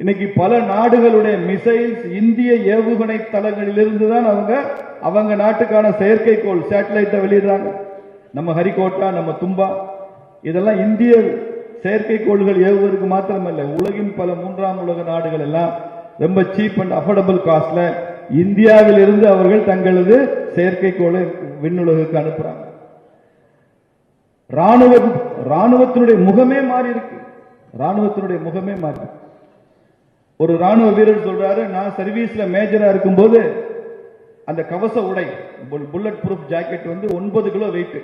இன்னைக்கு பல நாடுகளுடைய மிசைல்ஸ் இந்திய ஏவுகணை தளங்களிலிருந்து தான் அவங்க அவங்க நாட்டுக்கான செயற்கைக்கோள் சேட்டலைட்டை வெளியிடுறாங்க. நம்ம ஹரிகோட்டா நம்ம தும்பா இதெல்லாம் இந்திய செயற்கைக்கோள்கள் ஏவுவதற்கு மாத்திரமல்ல உலகின் பல மூன்றாம் உலக நாடுகள் எல்லாம் ரொம்ப சீப் அண்ட் அஃபோர்டபுள் காஸ்ட்ல இந்தியாவில் இருந்து அவர்கள் தங்களது செயற்கைக்கோளை விண்ணுலகுக்கு அனுப்புறாங்க. ராணுவ ராணுவத்தினுடைய முகமே மாறி இருக்கு ராணுவத்தினுடைய முகமே மாறி இருக்கு. ஒரு ராணுவ வீரர் சொல்றாரு நான் சர்வீஸ்ல மேஜரா இருக்கும்போது அந்த கவச உடை புல்லட் ப்ரூஃப் ஜாக்கெட் வந்து ஒன்பது கிலோ வெயிட்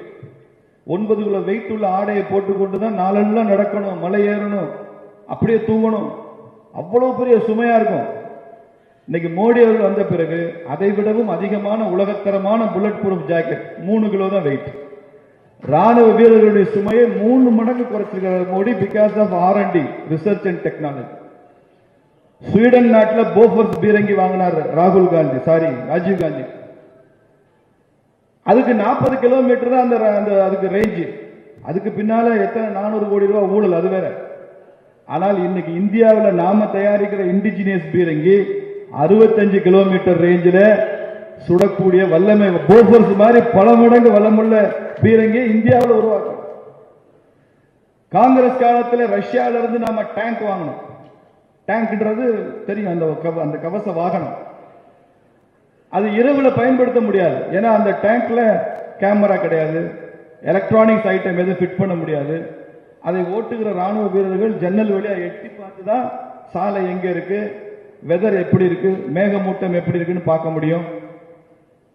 ஒன்பது கிலோ வெயிட் உள்ள ஆடையை போட்டுக்கொண்டு தான் நாளெல்லாம் நடக்கணும் மலை ஏறணும் அப்படியே தூங்கணும். அவ்வளோ பெரிய சுமையா இருக்கும். இன்னைக்கு மோடி அவர்கள் வந்த பிறகு அதை விடவும் அதிகமான உலகத்தரமான புல்லட் ப்ரூஃப் ஜாக்கெட் மூணு கிலோ தான் வெயிட் ராணுவ வீரர்களுடைய சுமையை மூணு மடங்கு குறைச்சிருக்கிறார் Modi because of R and D research and technology Sweden நாட்டில் போஃபர்ஸ் பீரங்கி வாங்கினார் ராகுல் காந்தி. சாரி ராஜீவ் காந்தி. அதுக்கு நாற்பது கிலோமீட்டர் தான் அந்த அந்த அதுக்கு ரேஞ்சு அதுக்கு பின்னால எத்தனை நானூறு கோடி ரூபாய் ஊழல் அது வேற. ஆனால் இன்னைக்கு இந்தியாவில் நாம தயாரிக்கிற இண்டிஜினியஸ் பீரங்கி அறுபத்தஞ்சு கிலோமீட்டர் ரேஞ்சில் சுடக்கூடிய வல்லமை போஃபர்ஸ் மாதிரி பல மடங்கு வல்லமுள்ள பீரங்கி இந்தியாவில் உருவாக்கும் காங்கிரஸ் காலத்தில் ரஷ்யாவிலிருந்து இருந்து நாம டேங்க் வாங்கணும். டேங்க்ன்றது தெரியும் அந்த கவ- அந்த கவச வாகனம். அது இரவில் பயன்படுத்த முடியாது. ஏன்னா அந்த டேங்க்ல கேமரா கிடையாது. எலக்ட்ரானிக்ஸ் ஐட்டம் எதுவும் ஃபிட் பண்ண முடியாது. அதை ஓட்டுகிற ராணுவ வீரர்கள் ஜன்னல் வழியாக எட்டி பார்த்து தான் சாலை எங்கே இருக்கு வெதர் எப்படி இருக்கு மேகமூட்டம் எப்படி இருக்குன்னு பார்க்க முடியும்.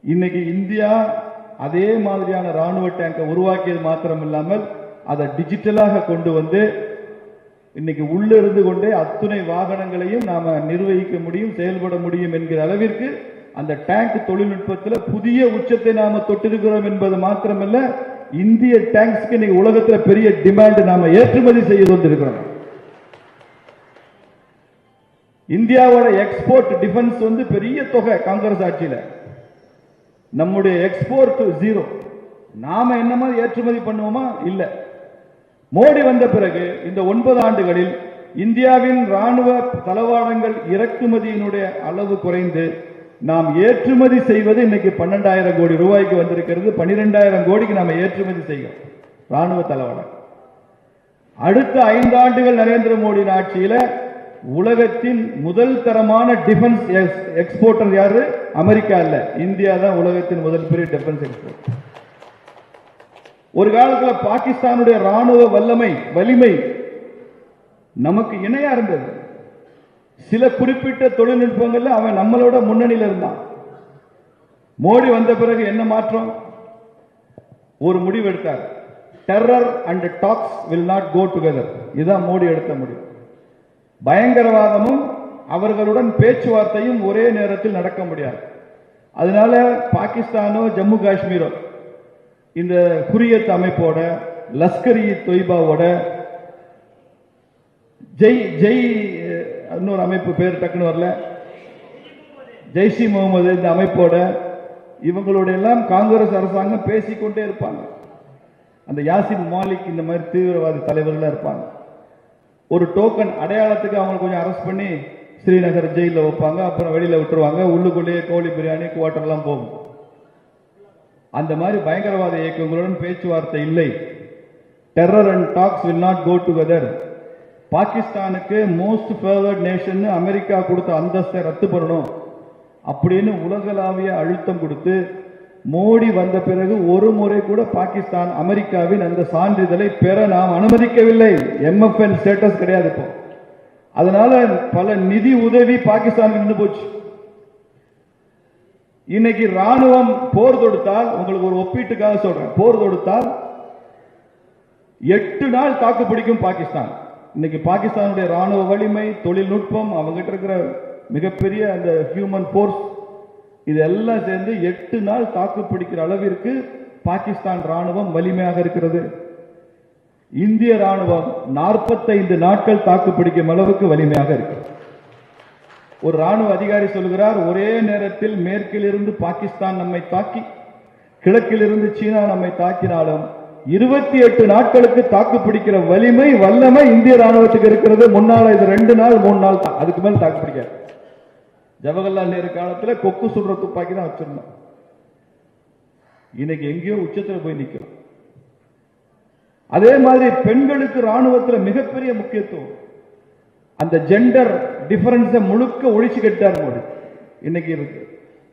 இன்னைக்கு இந்தியா அதே மாதிரியான ராணுவ டேங்கை உருவாக்கியது மாத்திரம் இல்லாமல் அதை டிஜிட்டலாக கொண்டு வந்து இன்னைக்கு உள்ள இருந்து கொண்டே அத்துணை வாகனங்களையும் நாம நிர்வகிக்க முடியும் செயல்பட முடியும் என்கிற அளவிற்கு அந்த டேங்க் தொழில்நுட்பத்தில் புதிய உச்சத்தை நாம தொட்டிருக்கிறோம் என்பது மாத்திரமல்ல இந்திய டேங்க்ஸ்க்கு இன்னைக்கு உலகத்தில் பெரிய டிமாண்ட் நாம ஏற்றுமதி செய்து கொண்டிருக்கிறோம். இந்தியாவோட எக்ஸ்போர்ட் டிஃபென்ஸ் வந்து பெரிய தொகை காங்கிரஸ் ஆட்சியில். நம்முடைய எக்ஸ்போர்ட் ஜீரோ நாம என்ன மாதிரி ஏற்றுமதி பண்ணுவோமா? இல்லை. மோடி வந்த பிறகு இந்த ஒன்பது ஆண்டுகளில் இந்தியாவின் ராணுவ தளவாடங்கள் இறக்குமதியினுடைய அளவு குறைந்து நாம் ஏற்றுமதி செய்வது இன்னைக்கு பன்னெண்டாயிரம் கோடி ரூபாய்க்கு வந்திருக்கிறது. பன்னிரெண்டாயிரம் கோடிக்கு நாம ஏற்றுமதி செய்கிறோம் ராணுவ தளவாடம் அடுத்த ஐந்து ஆண்டுகள் நரேந்திர மோடி ஆட்சியில உலகத்தின் முதல் தரமான டிஃபென்ஸ் எக்ஸ்போர்ட்டர் யாரு? அமெரிக்கா இல்ல இந்தியா தான் உலகத்தின் முதல் பெரிய டிஃபென்ஸ் எக்ஸ்போர்ட் ஒரு காலத்தில் பாகிஸ்தானுடைய ராணுவ வல்லமை வலிமை நமக்கு இணையா இருந்தது. சில குறிப்பிட்ட தொழில்நுட்பங்கள்ல அவன் நம்மளோட முன்னணியில் இருந்தான். மோடி வந்த பிறகு என்ன மாற்றம்? ஒரு முடிவு எடுத்தார். Terror and talks will not go together இதுதான் மோடி எடுத்த முடிவு. பயங்கரவாதமும் அவர்களுடன் பேச்சுவார்த்தையும் ஒரே நேரத்தில் நடக்க முடியாது. அதனால பாகிஸ்தானோ ஜம்மு காஷ்மீரோ இந்த குரியத் அமைப்போட லஷ்கர் இ தொய்பாவோட ஜெய் ஜெய் இன்னொரு அமைப்பு பேர் டக்குன்னு வரல. ஜெய்ஷி முகமது இந்த அமைப்போட இவங்களோட எல்லாம் காங்கிரஸ் அரசாங்கம் பேசிக்கொண்டே இருப்பாங்க. அந்த யாசின் மாலிக் இந்த மாதிரி தீவிரவாதி தலைவர்களாக இருப்பாங்க. ஒரு டோக்கன் அடையாளத்துக்கு அவங்க கொஞ்சம் அரெஸ்ட் பண்ணி ஸ்ரீநகர் ஜெயிலில் வைப்பாங்க அப்புறம் வெளியில் விட்டுருவாங்க உள்ளுக்குள்ளேயே கோழி பிரியாணி குவார்டர்லாம் போகும். அந்த மாதிரி பயங்கரவாத இயக்கங்களுடன் பேச்சுவார்த்தை இல்லை. Terror and talks will not go together பாகிஸ்தானுக்கு மோஸ்ட் ஃபேவர்ட் நேஷன் அமெரிக்கா கொடுத்த அந்தஸ்தை ரத்து பண்ணணும். அப்படின்னு உலகளாவிய அழுத்தம் கொடுத்து மோடி வந்த பிறகு ஒரு முறை கூட பாகிஸ்தான் அமெரிக்காவின் அந்த சான்றிதழை பெற நாம் அனுமதிக்கவில்லை. எம்எஃப்என் ஸ்டேட்டஸ் கிடையாது இப்போ. அதனால பல நிதி உதவி பாகிஸ்தானுக்கு நின்று போச்சு. இன்னைக்கு ராணுவம் போர் தொடுத்தால் உங்களுக்கு ஒரு ஒப்பீட்டுக்காக சொல்றேன். போர் தொடுத்தால் எட்டு நாள் தாக்கு பிடிக்கும் பாகிஸ்தான். இன்னைக்கு பாகிஸ்தானுடைய ராணுவ வலிமை தொழில்நுட்பம் அவங்ககிட்ட இருக்கிற மிகப்பெரிய அந்த ஹியூமன் ஃபோர்ஸ் இதெல்லாம் சேர்ந்து எட்டு நாள் தாக்கு பிடிக்கிற அளவிற்கு பாகிஸ்தான் ராணுவம் வலிமையாக இருக்கிறது. இந்திய ராணுவம் நாற்பத்தைந்து நாட்கள் தாக்கு பிடிக்கும் அளவுக்கு வலிமையாக இருக்கு. ஒரு ராணுவ அதிகாரி சொல்கிறார் ஒரே நேரத்தில் மேற்கிலிருந்து பாகிஸ்தான் நம்மை தாக்கி கிழக்கிலிருந்து சீனா நம்மை தாக்கினாலும் இருபத்தி எட்டு நாட்களுக்கு தாக்கு பிடிக்கிற வலிமை வல்லமை இந்திய ராணுவத்துக்கு இருக்கிறது. முன்னால இது ரெண்டு நாள் மூணு நாள் தான். அதுக்கு மேல தாக்கு பிடிக்காது. ஜவஹர்லால் நேரு காலத்துல கொக்கு சுடுற துப்பாக்கி தான் வச்சிருந்தோம். இன்னைக்கு எங்கேயோ உச்சத்துல போய் நிக்கிறோம். அதே மாதிரி பெண்களுக்கு ராணுவத்துல மிகப்பெரிய முக்கியத்துவம். அந்த ஜெண்டர் டிஃபரன்ஸை முழுக்க ஒழிச்சுக்கிட்டார் மோடி. இன்னைக்கு இருக்கு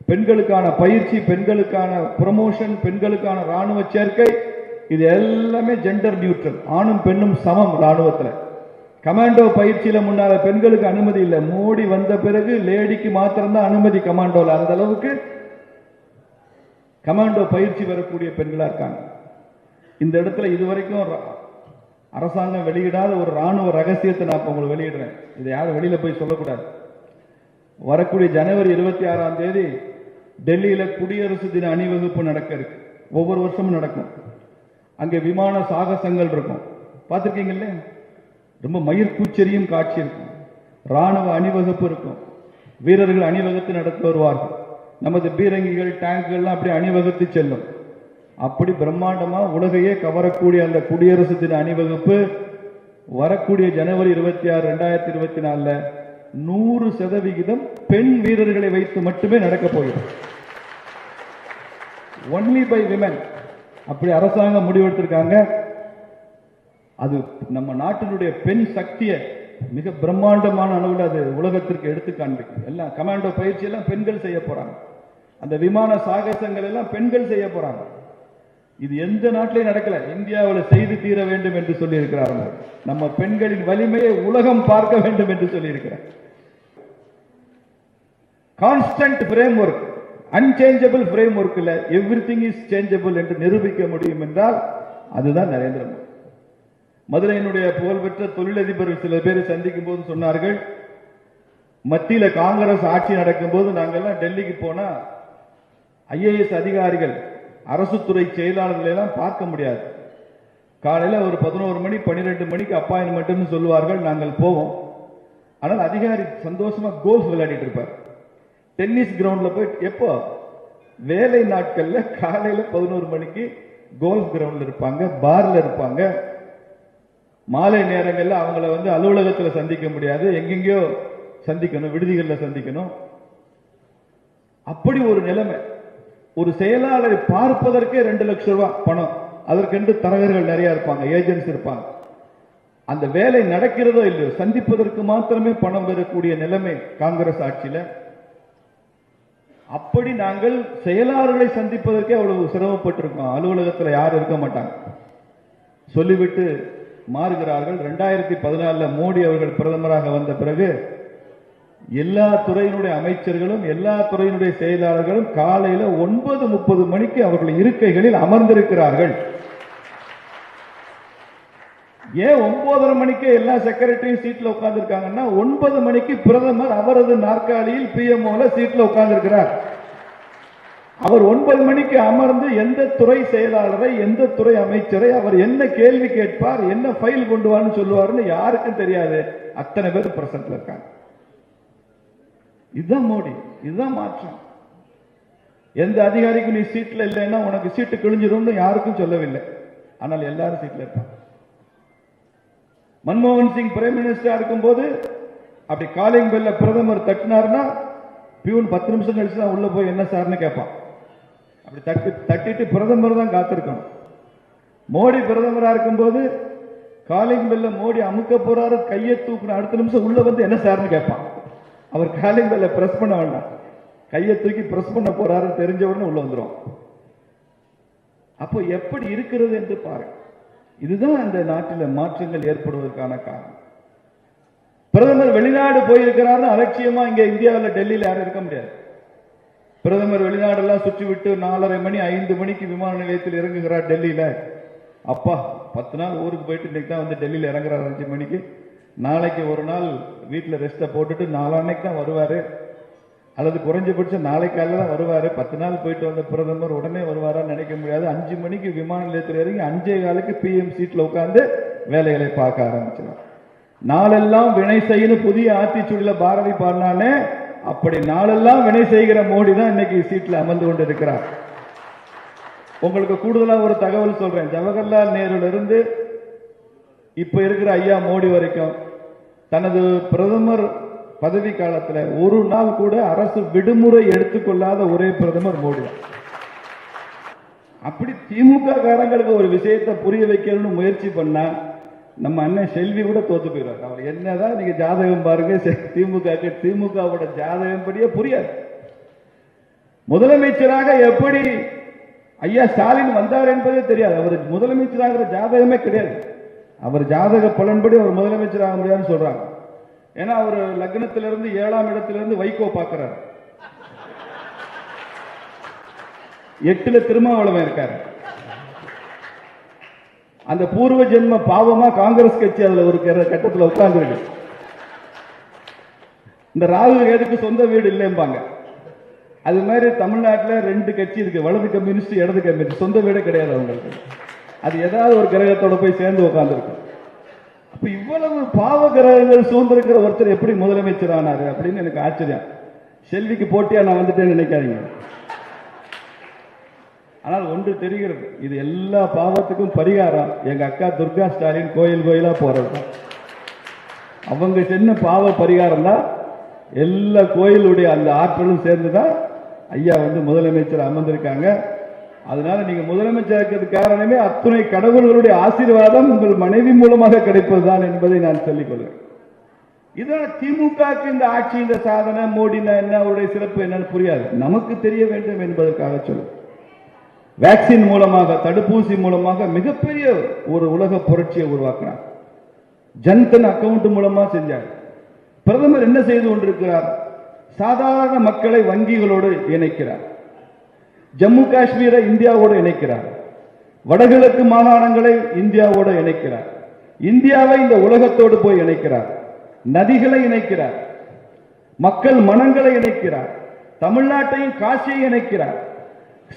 பெண்களுக்கான பயிற்சி பெண்களுக்கான ப்ரமோஷன் பெண்களுக்கான ராணுவ சேர்க்கை இது எல்லாமே ஜெண்டர் நியூட்ரல் ஆணும் பெண்ணும் சமம் ராணுவத்தில். கமாண்டோ பயிற்சியில முன்னால பெண்களுக்கு அனுமதி இல்லை. மோடி வந்த பிறகு லேடிக்கு மாத்திரம்தான் அனுமதி கமாண்டோல அந்த அளவுக்கு கமாண்டோ பயிற்சி பெறக்கூடிய பெண்களா இருக்காங்க. இந்த இடத்துல இதுவரைக்கும் அரசாங்கம் வெளியிடாத ஒரு ராணுவ ரகசியத்தை நான் இப்போ உங்களுக்கு வெளியிடுறேன். இதை யாரும் வெளியில போய் சொல்லக்கூடாது. வரக்கூடிய ஜனவரி இருபத்தி ஆறாம் தேதி டெல்லியில குடியரசு தின அணிவகுப்பு நடக்க இருக்கு. ஒவ்வொரு வருஷமும் நடக்கும். அங்கே விமான சாகசங்கள் இருக்கும். பார்த்துருக்கீங்கல்ல? ரொம்ப மயிர்கூச்சரியும் காட்சி இருக்கும். ராணுவ அணிவகுப்பு இருக்கும். வீரர்கள் அணிவகுத்து நடத்தி வருவார்கள். நமது பீரங்கிகள் டேங்குகள்லாம் அப்படியே அணிவகுத்து செல்லும். அப்படி பிரம்மாண்டமா உலகையே கவரக்கூடிய அந்த குடியரசு தின அணிவகுப்பு வரக்கூடிய ஜனவரி இருபத்தி ஆறு ரெண்டாயிரத்தி இருபத்தி நாலுல நூறு சதவிகிதம் பெண் வீரர்களை வைத்து மட்டுமே நடக்க போகிறது. ஒன்லி பை விமன் அப்படி அரசாங்கம் முடிவெடுத்திருக்காங்க. அது நம்ம நாட்டினுடைய பெண் சக்தியை மிக பிரம்மாண்டமான அளவில் அது உலகத்திற்கு எடுத்து காண்பிக்கும் எல்லாம் கமாண்டோ பயிற்சி எல்லாம் பெண்கள் செய்ய போறாங்க. அந்த விமான சாகசங்கள் எல்லாம் பெண்கள் செய்ய போறாங்க. இது எந்த நாட்டிலையும் நடக்கல. இந்தியாவில் செய்து தீர வேண்டும் என்று சொல்லியிருக்கிறார்கள் நம்ம பெண்களின் வலிமையை உலகம் பார்க்க வேண்டும் என்று சொல்லியிருக்கிறார். Constant frame work unchangeable frame ஒர்க்கில் எவ்ரி திங் இஸ் சேஞ்சபிள் என்று நிரூபிக்க முடியும் என்றால் அதுதான் நரேந்திர மோடி. மதுரையினுடைய புகழ்பெற்ற தொழிலதிபர்கள் சில பேர் சந்திக்கும் போது சொன்னார்கள் மத்தியில் காங்கிரஸ் ஆட்சி நடக்கும்போது நாங்கள்லாம் டெல்லிக்கு போனால் ஐஏஎஸ் அதிகாரிகள் அரசு துறை செயலாளர்களை எல்லாம் பார்க்க முடியாது. காலையில் ஒரு பதினோரு மணி பன்னிரெண்டு மணிக்கு அப்பாயின்மெண்ட்னு சொல்லுவார்கள் நாங்கள் போவோம். ஆனால் அதிகாரி சந்தோஷமாக கோல்ஃப் விளையாடிட்டு இருப்பார். டென்னிஸ் கிரவுண்டில் போய் எப்போ? வேலை நாட்களில் காலையில் பதினோரு மணிக்கு கோல்ஃப் கிரவுண்டில் இருப்பாங்க பாரில் இருப்பாங்க. மாலை நேரங்களில் அவங்கள வந்து அலுவலகத்தில் சந்திக்க முடியாது எங்கெங்கேயோ சந்திக்கணும் விடுதிகளில் சந்திக்கணும். அப்படி ஒரு நிலைமை. ஒரு செயலாளரை பார்ப்பதற்கே ரெண்டு லட்சம் ரூபாய் பணம். அதற்கென்று தரகர்கள் நிறைய இருப்பாங்க ஏஜென்ட்ஸ் இருப்பாங்க. அந்த வேலை நடக்கிறதோ இல்லையோ சந்திப்பதற்கு மாத்திரமே பணம் பெறக்கூடிய நிலைமை காங்கிரஸ் ஆட்சியில. அப்படி நாங்கள் செயலாளர்களை சந்திப்பதற்கே அவ்வளவு சிரமப்பட்டிருக்கோம். அலுவலகத்தில் யாரும் இருக்க மாட்டாங்க. சொல்லிவிட்டு மாறுகிறார்கள். ரெண்டாயிரத்தி பதினாலுல மோடி அவர்கள் பிரதமராக வந்த பிறகு எல்லா துறையினுடைய அமைச்சர்களும் எல்லா துறையினுடைய செயலாளர்களும் காலையில ஒன்பது முப்பது மணிக்கு அவர்கள் இருக்கைகளில் அமர்ந்திருக்கிறார்கள். ஏன் ஒன்பதரை மணிக்கு எல்லா செக்ரட்டரியும் சீட்ல உட்கார்ந்துருக்காங்கன்னா ஒன்பது மணிக்கு பிரதமர் அவரது நாற்காலியில் பிஎம்ஓல சீட்ல உட்கார்ந்துருக்கிறார். அவர் ஒன்பது மணிக்கு அமர்ந்து எந்த துறை செயலாளரை எந்த துறை அமைச்சரை அவர் என்ன கேள்வி கேட்பார் என்ன ஃபைல் கொண்டு வான்னு சொல்லுவார்னு யாருக்கும் தெரியாது. அத்தனை பேர் பிரசன்ட்ல இருக்காங்க. இதுதான் மோடி இதுதான் மாற்றம். எந்த அதிகாரிக்கும் நீ சீட்ல இல்லைன்னா உனக்கு சீட்டு கிழிஞ்சிரும்னு யாருக்கும் சொல்லவில்லை. ஆனால் எல்லாரும் சீட்ல இருப்பாங்க. மன்மோகன் சிங் பிரைம் மினிஸ்டரா இருக்கும்போது அப்படி காலிங் பெல்ல பிரதமர் தட்டினார்னா பியூன் பத்து நிமிஷம் கழிச்சு தான் உள்ள போய் என்ன சார்னு கேட்பான். அப்படி தட்டி தட்டிட்டு பிரதமர் தான் காத்திருக்கணும். மோடி பிரதமரா இருக்கும்போது காலிங் பெல்ல மோடி அமுக்க போறாரு கையை தூக்குன அடுத்த நிமிஷம் உள்ள வந்து என்ன சார்னு கேட்பான். அவர் காலை மேல பிரஸ் பண்ண வேண்டாம். கையை தூக்கி பிரஸ் பண்ண போறாருன்னு தெரிஞ்சவுடனே உள்ள வந்துரும். அப்போ எப்படி இருக்கிறது என்று பாருங்க இதுதான் அந்த நாட்டில் மாற்றங்கள் ஏற்படுவதற்கான காரணம். பிரதமர் வெளிநாடு போயிருக்கிறார்னு அலட்சியமா இங்க இந்தியாவில் டெல்லியில யாரும் இருக்க முடியாது. பிரதமர் வெளிநாடெல்லாம் சுற்றி விட்டு நாலரை மணி ஐந்து மணிக்கு விமான நிலையத்தில் இறங்குகிறார் டெல்லியில. அப்பா பத்து நாள் ஊருக்கு போயிட்டு இன்னைக்கு தான் வந்து டெல்லியில இறங்குறாரு அஞ்சு மணிக்கு. நாளைக்கு ஒரு நாள் வீட்டில் ரெஸ்ட்டை போட்டுட்டு நாளான்னைக்கு தான் வருவார். அல்லது குறைஞ்சபட்சம் நாளை காலையில தான் வருவார். பத்து நாள் போயிட்டு வந்த பிரதமர் உடனே வருவாரான்னு நினைக்க முடியாது. அஞ்சு மணிக்கு விமான நிலையத்தில் இறங்கி அஞ்சே காலுக்கு பிஎம் சீட்டில் உட்காந்து வேலைகளை பார்க்க ஆரம்பிச்சிடும் நாளெல்லாம் வினை செய்யணும் புதிய ஆத்திச்சூடியில் பாரதி பாடினானே அப்படி நாளெல்லாம் வினை செய்கிற மோடி தான் இன்னைக்கு சீட்டில் அமர்ந்து கொண்டு இருக்கிறார் உங்களுக்கு கூடுதலாக ஒரு தகவல் சொல்கிறேன் ஜவஹர்லால் நேருலேருந்து இப்ப இருக்கிற ஐயா மோடி வரைக்கும் தனது பிரதமர் பதவி காலத்துல ஒரு நாள் கூட அரசு விடுமுறை எடுத்துக்கொள்ளாத ஒரே பிரதமர் மோடி. அப்படி திமுக காரங்களுக்கு ஒரு விஷயத்தை புரிய வைக்கணும்னு முயற்சி பண்ணா நம்ம அண்ணன் செல்வி கூட தோத்து போயிடுவார். அவர் என்னதான் நீங்க ஜாதகம் பாருங்க திமுக திமுகவோட ஜாதகம் படியே புரியாது. முதலமைச்சராக எப்படி ஐயா ஸ்டாலின் வந்தார் என்பதே தெரியாது. அவர் முதலமைச்சராகிற ஜாதகமே கிடையாது. அவர் ஜாதக பலன்படி அவர் ஆக முடியாதுன்னு சொல்றாங்க. ஏன்னா அவர் லக்னத்திலிருந்து ஏழாம் இடத்திலிருந்து வைகோ பார்க்கிறார். எட்டுல திருமாவளவன் இருக்காரு. அந்த பூர்வ ஜென்ம பாவமா காங்கிரஸ் கட்சி அதுல ஒரு கட்டத்தில் கட்டத்துல உட்கார்ந்துருக்கு. இந்த ராகு கேதுக்கு சொந்த வீடு இல்லைம்பாங்க. அது மாதிரி தமிழ்நாட்டுல ரெண்டு கட்சி இருக்கு. வலது கம்யூனிஸ்ட் இடது கம்யூனிஸ்ட். சொந்த வீடே கிடையாது அவங்களுக்கு. அது ஏதாவது ஒரு கிரகத்தோட போய் சேர்ந்து உட்கார்ந்துருக்கும். அப்ப இவ்வளவு பாவ கிரகங்கள் சூழ்ந்திருக்கிற ஒருத்தர் எப்படி முதலமைச்சர் ஆனாரு அப்படின்னு எனக்கு ஆச்சரியம். செல்விக்கு போட்டியா நான் வந்துட்டேன்னு நினைக்காதீங்க. ஆனால் ஒன்று தெரிகிறது இது எல்லா பாவத்துக்கும் பரிகாரம் எங்க அக்கா துர்கா ஸ்டாலின் கோயில் கோயிலா போறது. அவங்க சென்ன பாவ பரிகாரம் தான் எல்லா கோயிலுடைய அந்த ஆற்றலும் சேர்ந்துதான் ஐயா வந்து முதலமைச்சர் அமர்ந்திருக்காங்க. அதனால நீங்க முதலமைச்சர் காரணமே அத்துணை கடவுள்களுடைய ஆசீர்வாதம் உங்கள் மனைவி மூலமாக கிடைப்பதுதான் என்பதை நான் சொல்லிக் கொள்கிறேன். இதனால திமுக இந்த ஆட்சி இந்த சாதனை மோடினா என்ன அவருடைய சிறப்பு என்னன்னு புரியாது. நமக்கு தெரிய வேண்டும் என்பதற்காக சொல்லு வேக்சின் மூலமாக தடுப்பூசி மூலமாக மிகப்பெரிய ஒரு உலக புரட்சியை உருவாக்கினார் ஜன்தன் அக்கவுண்ட் மூலமா செஞ்சார். பிரதமர் என்ன செய்து கொண்டிருக்கிறார்? சாதாரண மக்களை வங்கிகளோடு இணைக்கிறார். ஜம்மு காஷ்மீரை இந்தியாவோடு இணைக்கிறார். வடகிழக்கு மாகாணங்களை இந்தியாவோடு இணைக்கிறார். இந்தியாவை இந்த உலகத்தோடு போய் இணைக்கிறார். நதிகளை இணைக்கிறார். மக்கள் மனங்களை இணைக்கிறார். தமிழ்நாட்டையும் காசியை இணைக்கிறார்.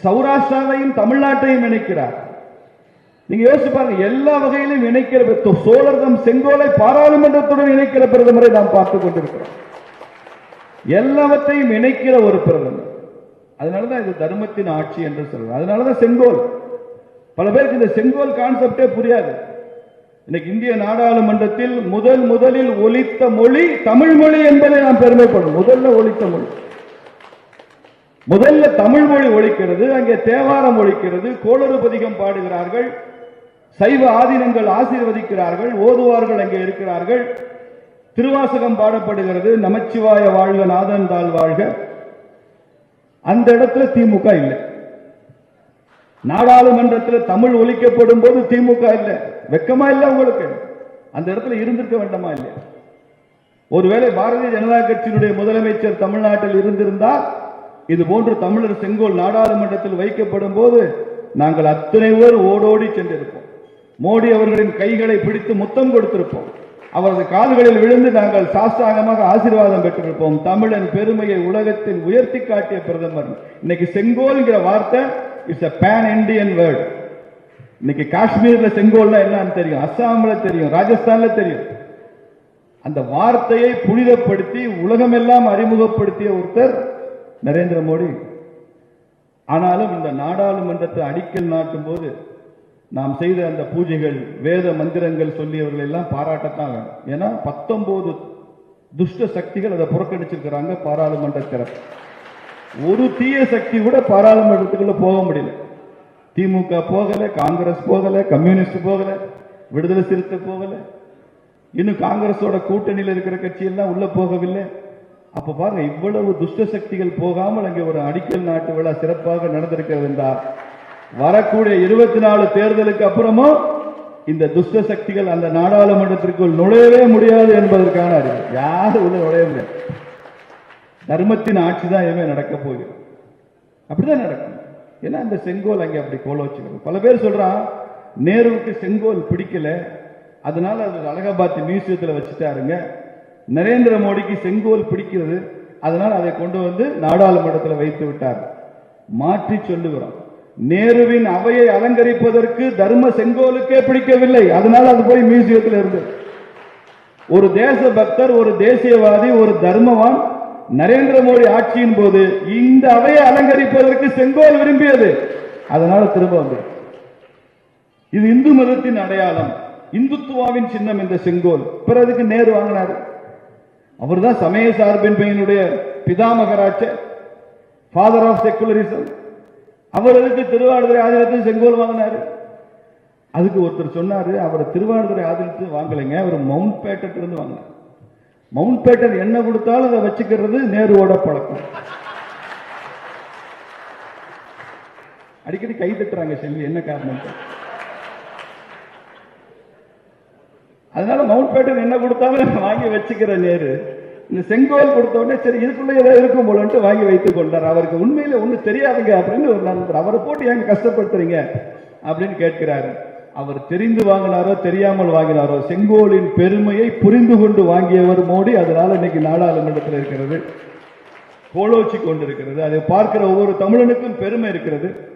சௌராஷ்டிராவையும் தமிழ்நாட்டையும் இணைக்கிறார். நீங்க யோசிச்சு பாருங்க எல்லா வகையிலும் இணைக்கிற பெ- சோழர்தம் செங்கோலை பாராளுமன்றத்துடன் இணைக்கிற பிரதமரை நாம் பார்த்துக் கொண்டிருக்கிறோம். எல்லாவற்றையும் இணைக்கிற ஒரு பிரதமர். அதனாலதான் இது தர்மத்தின் ஆட்சி என்று சொல்றோம் அதனாலதான் செங்கோல். பல பேருக்கு இந்த செங்கோல் கான்செப்டே புரியாது. இன்னைக்கு இந்திய நாடாளுமன்றத்தில் முதல் முதலில் ஒலித்த மொழி தமிழ் மொழி என்பதை நாம் பெருமைப்படும் முதல்ல ஒலித்த மொழி. முதல்ல தமிழ் மொழி ஒழிக்கிறது அங்கே தேவாரம் ஒழிக்கிறது கோளறு பதிகம் பாடுகிறார்கள் சைவ ஆதீனங்கள் ஆசீர்வதிக்கிறார்கள் ஓதுவார்கள் அங்கே இருக்கிறார்கள் திருவாசகம் பாடப்படுகிறது நமச்சிவாய வாழ்க நாதன் தாழ் வாழ்க. அந்த இடத்துல திமுக இல்லை. நாடாளுமன்றத்தில் தமிழ் ஒழிக்கப்படும் போது திமுக இல்லை. வெக்கமா இல்லை உங்களுக்கு? அந்த இடத்துல இருந்திருக்க வேண்டாமா இல்லையா? ஒருவேளை பாரதிய ஜனதா கட்சியினுடைய முதலமைச்சர் தமிழ்நாட்டில் இருந்திருந்தால் இது போன்று தமிழர் செங்கோல் நாடாளுமன்றத்தில் வைக்கப்படும் போது நாங்கள் அத்தனை பேர் ஓடோடி சென்றிருப்போம். மோடி அவர்களின் கைகளை பிடித்து முத்தம் கொடுத்திருப்போம். அவரது கால்களில் விழுந்து நாங்கள் சாஸ்தாகமாக ஆசீர்வாதம் பெற்றிருப்போம். தமிழன் பெருமையை உலகத்தில் உயர்த்தி காட்டிய பிரதமர். இன்னைக்கு செங்கோல்ங்கிற வார்த்தை it's a pan Indian word இன்னைக்கு காஷ்மீர்ல செங்கோல்னா என்னன்னு தெரியும். அஸ்ஸாம்ல தெரியும். ராஜஸ்தான்ல தெரியும். அந்த வார்த்தையை புனிதப்படுத்தி உலகமெல்லாம் அறிமுகப்படுத்திய ஒருத்தர் நரேந்திர மோடி. ஆனாலும் இந்த நாடாளுமன்றத்தை அடிக்கல் நாட்டும் போது நாம் செய்த அந்த பூஜைகள் வேத மந்திரங்கள் சொல்லியவர்கள் எல்லாம் பாராட்டத்தான் வேணும். ஏன்னா பத்தொன்பது துஷ்ட சக்திகள் அதை புறக்கணிச்சிருக்கிறாங்க பாராளுமன்றத்தில் ஒரு தீய சக்தி கூட பாராளுமன்றத்துக்குள்ள போக முடியல. திமுக போகல காங்கிரஸ் போகல கம்யூனிஸ்ட் போகல விடுதலை சிறுத்தை போகல. இன்னும் காங்கிரஸோட கூட்டணியில் இருக்கிற கட்சியெல்லாம் உள்ள போகவில்லை. அப்ப பாருங்க இவ்வளவு துஷ்ட சக்திகள் போகாமல் அங்கே ஒரு அடிக்கல் நாட்டு விழா சிறப்பாக நடந்திருக்கிறது என்றால் வரக்கூடிய இருபத்தி நாலு தேர்தலுக்கு அப்புறமும் இந்த துஷ்ட சக்திகள் அந்த நாடாளுமன்றத்திற்குள் நுழையவே முடியாது என்பதற்கான அறிவு. யாரும் உள்ள நுழைய முடியாது. தர்மத்தின் ஆட்சி தான் எதுவுமே நடக்க போகுது. அப்படிதான் நடக்கும். ஏன்னா அந்த செங்கோல் அங்கே அப்படி கோல வச்சுக்கணும் பல பேர் சொல்றான் நேருவுக்கு செங்கோல் பிடிக்கல. அதனால அது அலகாபாத் மியூசியத்தில் வச்சுட்டாருங்க. நரேந்திர மோடிக்கு செங்கோல் பிடிக்கிறது. அதனால் அதை கொண்டு வந்து நாடாளுமன்றத்தில் வைத்து விட்டார். மாற்றி சொல்லுகிறோம் நேருவின் அவையை அலங்கரிப்பதற்கு தர்ம செங்கோலுக்கே பிடிக்கவில்லை. அதனால அது போய் மியூசியத்தில் இருந்து. ஒரு தேச பக்தர் ஒரு தேசியவாதி ஒரு தர்மவான் நரேந்திர மோடி ஆட்சியின் போது இந்த அவையை அலங்கரிப்பதற்கு செங்கோல் விரும்பியது. அதனால திரும்ப வந்து இது இந்து மதத்தின் அடையாளம். இந்துத்துவாவின் சின்னம் இந்த செங்கோல். பிறகு நேரு வாங்கினார். அவர்தான் சமய சார்பின்மையினுடைய பிதாமகராட்ச ஃபாதர் ஆஃப் செக்குலரிசம் அவர் எதுக்கு திருவாடுதுறை ஆதீனத்தில் செங்கோல் வாங்கினாரு. அதுக்கு ஒருத்தர் சொன்னாரு அவரை திருவாடுதுறை ஆதீனத்தில் வாங்கலைங்க அவர் மவுண்ட் பேட்டன்ல இருந்து வாங்கினார். மவுண்ட் பேட்டன் என்ன கொடுத்தாலும் அதை வச்சுக்கிறது நேருவோட பழக்கம். அடிக்கடி கை தட்டுறாங்க செல்வி என்ன காரணம்? அதனால மவுண்ட் பேட்டன் என்ன கொடுத்தாலும் வாங்கி வச்சுக்கிற நேரு. இந்த செங்கோல் கொடுத்த உடனே சரி இதுக்குள்ள ஏதோ இருக்கும் போலன்ட்டு வாங்கி வைத்துக் கொண்டார். அவருக்கு உண்மையில ஒன்றும் தெரியாதுங்க அப்படின்னு ஒரு நண்பர் அவரை போட்டு ஏங்க கஷ்டப்படுத்துறீங்க? அப்படின்னு கேட்கிறாரு. அவர் தெரிந்து வாங்கினாரோ தெரியாமல் வாங்கினாரோ செங்கோலின் பெருமையை புரிந்து கொண்டு வாங்கியவர் மோடி. அதனால இன்னைக்கு நாடாளுமன்றத்தில் இருக்கிறது. கோலோச்சி கொண்டிருக்கிறது. அதை பார்க்கிற ஒவ்வொரு தமிழனுக்கும் பெருமை இருக்கிறது.